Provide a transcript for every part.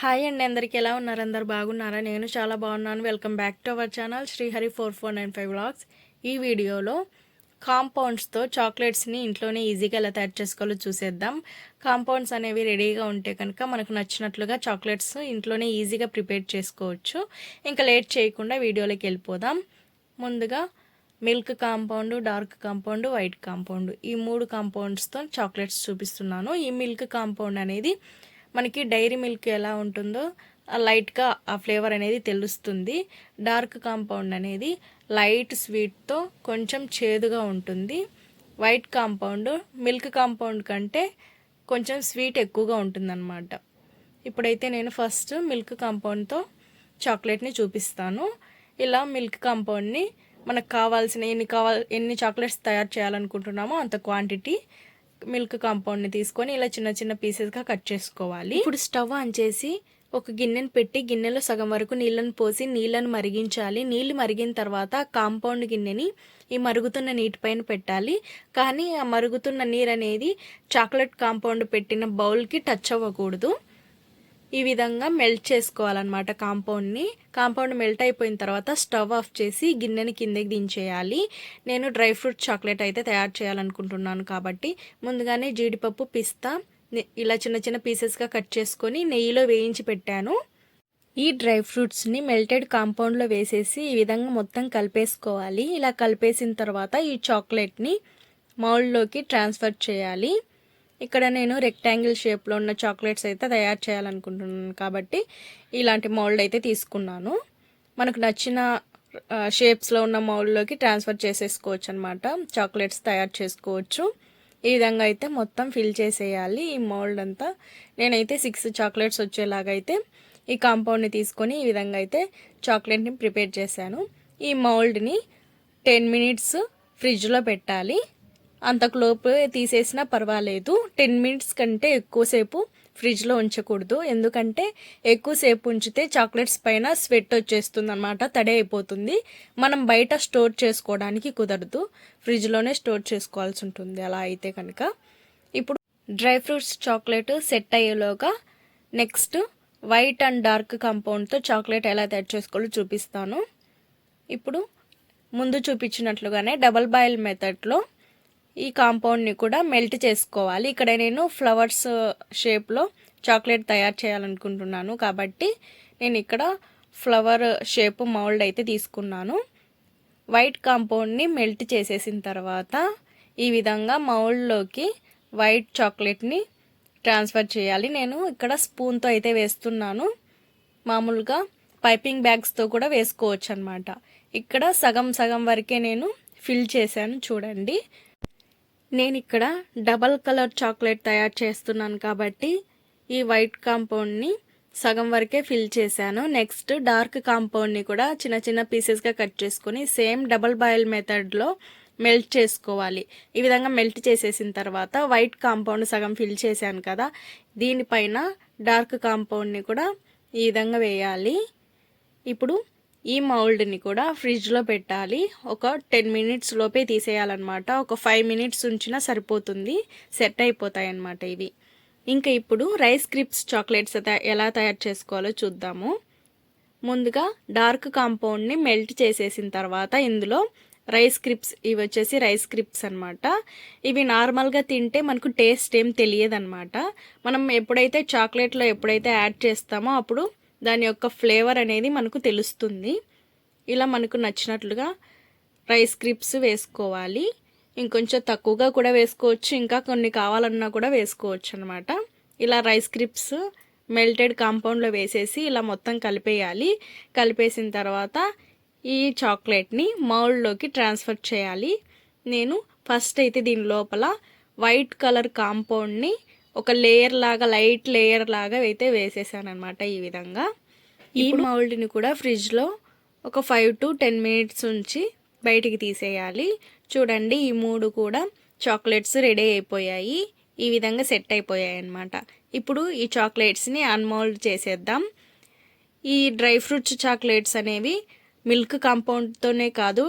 Hi అండి అందరికి ఎలా ఉన్నారు? అందరు బాగున్నారా? నేను చాలా బాగున్నాను. Welcome back to our channel Srihari four four nine five blogs ఈ వీడియోలో కాంపౌండ్స్తో చాక్లెట్స్ని ఇంట్లోనే ఈజీగా ఎలా తయారు చేసుకోవాలో చూసేద్దాం. కాంపౌండ్స్ అనేవి రెడీగా ఉంటే కనుక మనకు నచ్చినట్లుగా చాక్లెట్స్ ఇంట్లోనే ఈజీగా ప్రిపేర్ చేసుకోవచ్చు. ఇంకా లేట్ చేయకుండా వీడియోలోకి వెళ్ళిపోదాం. ముందుగా milk compound dark compound white compound ఈ మూడు కాంపౌండ్స్తో చాక్లెట్స్ చూపిస్తున్నాను. ఈ మిల్క్ కాంపౌండ్ అనేది మనకి డైరీ మిల్క్ ఎలా ఉంటుందో లైట్గా ఆ ఫ్లేవర్ అనేది తెలుస్తుంది. డార్క్ కాంపౌండ్ అనేది లైట్ స్వీట్తో కొంచెం చేదుగా ఉంటుంది. వైట్ కాంపౌండ్ మిల్క్ కాంపౌండ్ కంటే కొంచెం స్వీట్ ఎక్కువగా ఉంటుందన్నమాట. ఇప్పుడైతే నేను ఫస్ట్ మిల్క్ కాంపౌండ్తో చాక్లెట్ని చూపిస్తాను. ఇలా మిల్క్ కాంపౌండ్ని మనకు కావాల్సిన ఎన్ని కావాలి ఎన్ని చాక్లెట్స్ తయారు చేయాలనుకుంటున్నామో అంత క్వాంటిటీ మిల్క్ కాంపౌండ్ని తీసుకొని ఇలా చిన్న చిన్న పీసెస్గా కట్ చేసుకోవాలి. ఇప్పుడు స్టవ్ ఆన్ చేసి ఒక గిన్నెను పెట్టి గిన్నెలో సగం వరకు నీళ్ళను పోసి నీళ్ళను మరిగించాలి. నీళ్ళు మరిగిన తర్వాత కాంపౌండ్ గిన్నెని ఈ మరుగుతున్న నీటిపైన పెట్టాలి. కానీ ఆ మరుగుతున్న నీరు అనేది చాక్లెట్ కాంపౌండ్ పెట్టిన బౌల్కి టచ్ అవ్వకూడదు. ఈ విధంగా మెల్ట్ చేసుకోవాలన్నమాట కాంపౌండ్ని. కాంపౌండ్ మెల్ట్ అయిపోయిన తర్వాత స్టవ్ ఆఫ్ చేసి గిన్నెని కిందకి దించేయాలి. నేను డ్రై ఫ్రూట్ చాక్లెట్ అయితే తయారు చేయాలనుకుంటున్నాను కాబట్టి ముందుగానే జీడిపప్పు పిస్తా ఇలా చిన్న చిన్న పీసెస్గా కట్ చేసుకొని నెయ్యిలో వేయించి పెట్టాను. ఈ డ్రై ఫ్రూట్స్ని మెల్టెడ్ కాంపౌండ్లో వేసేసి ఈ విధంగా మొత్తం కలిపేసుకోవాలి. ఇలా కలిపేసిన తర్వాత ఈ చాక్లెట్ని మౌల్డ్లోకి ట్రాన్స్ఫర్ చేయాలి. ఇక్కడ నేను రెక్టాంగిల్ షేప్లో ఉన్న చాక్లెట్స్ అయితే తయారు చేయాలనుకుంటున్నాను కాబట్టి ఇలాంటి మౌల్డ్ అయితే తీసుకున్నాను. మనకు నచ్చిన షేప్స్లో ఉన్న మౌల్డ్లోకి ట్రాన్స్ఫర్ చేసేసుకోవచ్చు అనమాట చాక్లెట్స్ తయారు చేసుకోవచ్చు. ఈ విధంగా అయితే మొత్తం ఫిల్ చేసేయాలి ఈ మౌల్డ్ అంతా. నేనైతే సిక్స్ చాక్లెట్స్ వచ్చేలాగా అయితే ఈ కాంపౌండ్ని తీసుకొని ఈ విధంగా అయితే చాక్లెట్ని ప్రిపేర్ చేశాను. ఈ మౌల్డ్ని టెన్ మినిట్స్ ఫ్రిడ్జ్లో పెట్టాలి. అంతకులోపు తీసేసినా పర్వాలేదు. టెన్ మినిట్స్ కంటే ఎక్కువసేపు ఫ్రిడ్జ్లో ఉంచకూడదు. ఎందుకంటే ఎక్కువసేపు ఉంచితే చాక్లెట్స్ పైన స్వెట్ వచ్చేస్తుంది అనమాట తడి అయిపోతుంది. మనం బయట స్టోర్ చేసుకోవడానికి కుదరదు. ఫ్రిడ్జ్లోనే స్టోర్ చేసుకోవాల్సి ఉంటుంది. అలా అయితే కనుక. ఇప్పుడు డ్రై ఫ్రూట్స్ చాక్లెట్ సెట్ అయ్యేలోగా నెక్స్ట్ వైట్ అండ్ డార్క్ కాంపౌండ్తో చాక్లెట్ ఎలా తయారు చేసుకోవాలో చూపిస్తాను. ఇప్పుడు ముందు చూపించినట్లుగానే డబల్ బాయిల్ మెథడ్లో ఈ కాంపౌండ్ని కూడా మెల్ట్ చేసుకోవాలి. ఇక్కడ నేను ఫ్లవర్స్ షేప్లో చాక్లెట్ తయారు చేయాలనుకుంటున్నాను. కాబట్టి నేను ఇక్కడ ఫ్లవర్ షేప్ మౌల్డ్ అయితే తీసుకున్నాను. వైట్ కాంపౌండ్ని మెల్ట్ చేసేసిన తర్వాత ఈ విధంగా మౌల్డ్లోకి వైట్ చాక్లెట్ని ట్రాన్స్ఫర్ చేయాలి. నేను ఇక్కడ స్పూన్తో అయితే వేస్తున్నాను. మామూలుగా పైపింగ్ బ్యాగ్స్తో కూడా వేసుకోవచ్చు అనమాట ఇక్కడ సగం సగం వరకే నేను ఫిల్ చేశాను చూడండి. నేను ఇక్కడ డబల్ కలర్ చాక్లెట్ తయారు చేస్తున్నాను కాబట్టి ఈ వైట్ కాంపౌండ్ని సగం వరకే ఫిల్ చేశాను. నెక్స్ట్ డార్క్ కాంపౌండ్ని కూడా చిన్న చిన్న పీసెస్గా కట్ చేసుకొని సేమ్ డబల్ బాయిల్ మెథడ్లో మెల్ట్ చేసుకోవాలి. ఈ విధంగా మెల్ట్ చేసేసిన తర్వాత వైట్ కాంపౌండ్ సగం ఫిల్ చేశాను కదా దీనిపైన డార్క్ కాంపౌండ్ని కూడా ఈ విధంగా వేయాలి. ఇప్పుడు ఈ మౌల్డ్ని కూడా ఫ్రిడ్జ్లో పెట్టాలి. ఒక టెన్ మినిట్స్ లోపే తీసేయాలన్నమాట. ఒక ఫైవ్ మినిట్స్ ఉంచినా సరిపోతుంది. సెట్ అయిపోతాయి అన్నమాట ఇవి. ఇంకా ఇప్పుడు రైస్ క్రిప్స్ చాక్లెట్స్ ఎలా తయారు చేసుకోవాలో చూద్దాము. ముందుగా డార్క్ కాంపౌండ్ని మెల్ట్ చేసేసిన తర్వాత ఇందులో రైస్ క్రిప్స్ ఇవి వచ్చేసి రైస్ క్రిప్స్ అనమాట ఇవి నార్మల్గా తింటే మనకు టేస్ట్ ఏం తెలియదన్నమాట. మనం ఎప్పుడైతే చాక్లెట్లో ఎప్పుడైతే యాడ్ చేస్తామో అప్పుడు దాని యొక్క ఫ్లేవర్ అనేది మనకు తెలుస్తుంది. ఇలా మనకు నచ్చినట్లుగా రైస్ క్రిప్స్ వేసుకోవాలి. ఇంకొంచెం తక్కువగా కూడా వేసుకోవచ్చు. ఇంకా కొన్ని కావాలన్నా కూడా వేసుకోవచ్చు అనమాట ఇలా రైస్ క్రిప్స్ మెల్టెడ్ కాంపౌండ్లో వేసేసి ఇలా మొత్తం కలిపేయాలి. కలిపేసిన తర్వాత ఈ చాక్లెట్ని మౌల్డ్లోకి ట్రాన్స్ఫర్ చేయాలి. నేను ఫస్ట్ అయితే దీని లోపల వైట్ కలర్ కాంపౌండ్ని ఒక లేయర్ లాగా లైట్ లేయర్ లాగా అయితే వేసేసాను అనమాట ఈ విధంగా. ఈ మౌల్డ్ని కూడా ఫ్రిడ్జ్లో ఒక ఫైవ్ టు టెన్ మినిట్స్ ఉంచి బయటికి తీసేయాలి. చూడండి ఈ మూడు కూడా చాక్లెట్స్ రెడీ అయిపోయాయి. ఈ విధంగా సెట్ అయిపోయాయి అనమాట ఇప్పుడు ఈ చాక్లెట్స్ని అన్మౌల్డ్ చేసేద్దాం. ఈ డ్రై ఫ్రూట్స్ చాక్లెట్స్ అనేవి మిల్క్ కాంపౌండ్తోనే కాదు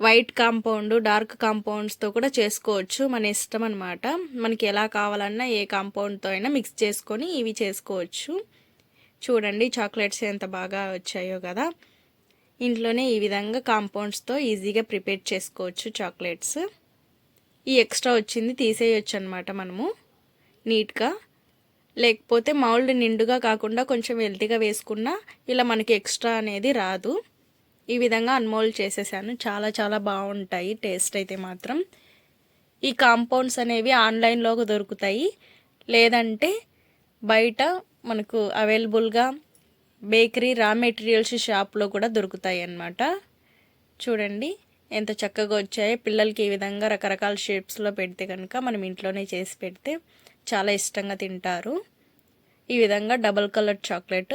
వైట్ కాంపౌండ్ డార్క్ కాంపౌండ్స్తో కూడా చేసుకోవచ్చు. మన ఇష్టం అనమాట మనకి ఎలా కావాలన్నా ఏ కాంపౌండ్తో అయినా మిక్స్ చేసుకొని ఇవి చేసుకోవచ్చు. చూడండి చాక్లెట్స్ ఎంత బాగా వచ్చాయో కదా. ఇంట్లోనే ఈ విధంగా కాంపౌండ్స్తో ఈజీగా ప్రిపేర్ చేసుకోవచ్చు చాక్లెట్స్. ఈ ఎక్స్ట్రా వచ్చింది తీసేయచ్చు అనమాట మనము. నీట్గా. లేకపోతే మౌల్డ్ నిండుగా కాకుండా కొంచెం వెల్తీగా వేసుకున్నా ఇలా మనకి ఎక్స్ట్రా అనేది రాదు. ఈ విధంగా అన్మోల్డ్ చేసేసాను. చాలా చాలా బాగుంటాయి. టేస్ట్ అయితే మాత్రం. ఈ కాంపౌండ్స్ అనేవి ఆన్లైన్లో దొరుకుతాయి. లేదంటే బయట మనకు అవైలబుల్గా బేకరీ రా మెటీరియల్స్ షాప్లో కూడా దొరుకుతాయి అన్నమాట. చూడండి ఎంత చక్కగా వచ్చాయో. పిల్లలకి ఈ విధంగా రకరకాల షేప్స్లో పెడితే కనుక మనం ఇంట్లోనే చేసి పెడితే చాలా ఇష్టంగా తింటారు. ఈ విధంగా డబల్ కలర్ చాక్లెట్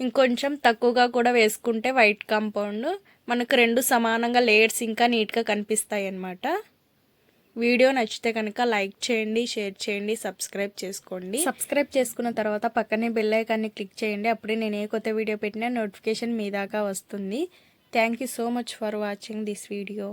ఇంకొంచెం తక్కువగా కూడా వేసుకుంటే వైట్ కాంపౌండ్ మనకు రెండు సమానంగా లేయర్స్ ఇంకా నీట్గా కనిపిస్తాయి అన్నమాట వీడియో నచ్చితే కనుక లైక్ చేయండి షేర్ చేయండి సబ్స్క్రైబ్ చేసుకోండి. సబ్స్క్రైబ్ చేసుకున్న తర్వాత పక్కనే బెల్ ఐకాన్ని క్లిక్ చేయండి. అప్పుడే నేను ఏ కొత్త వీడియో పెట్టినా నోటిఫికేషన్ మీ దాకా వస్తుంది. Thank you so much for watching this video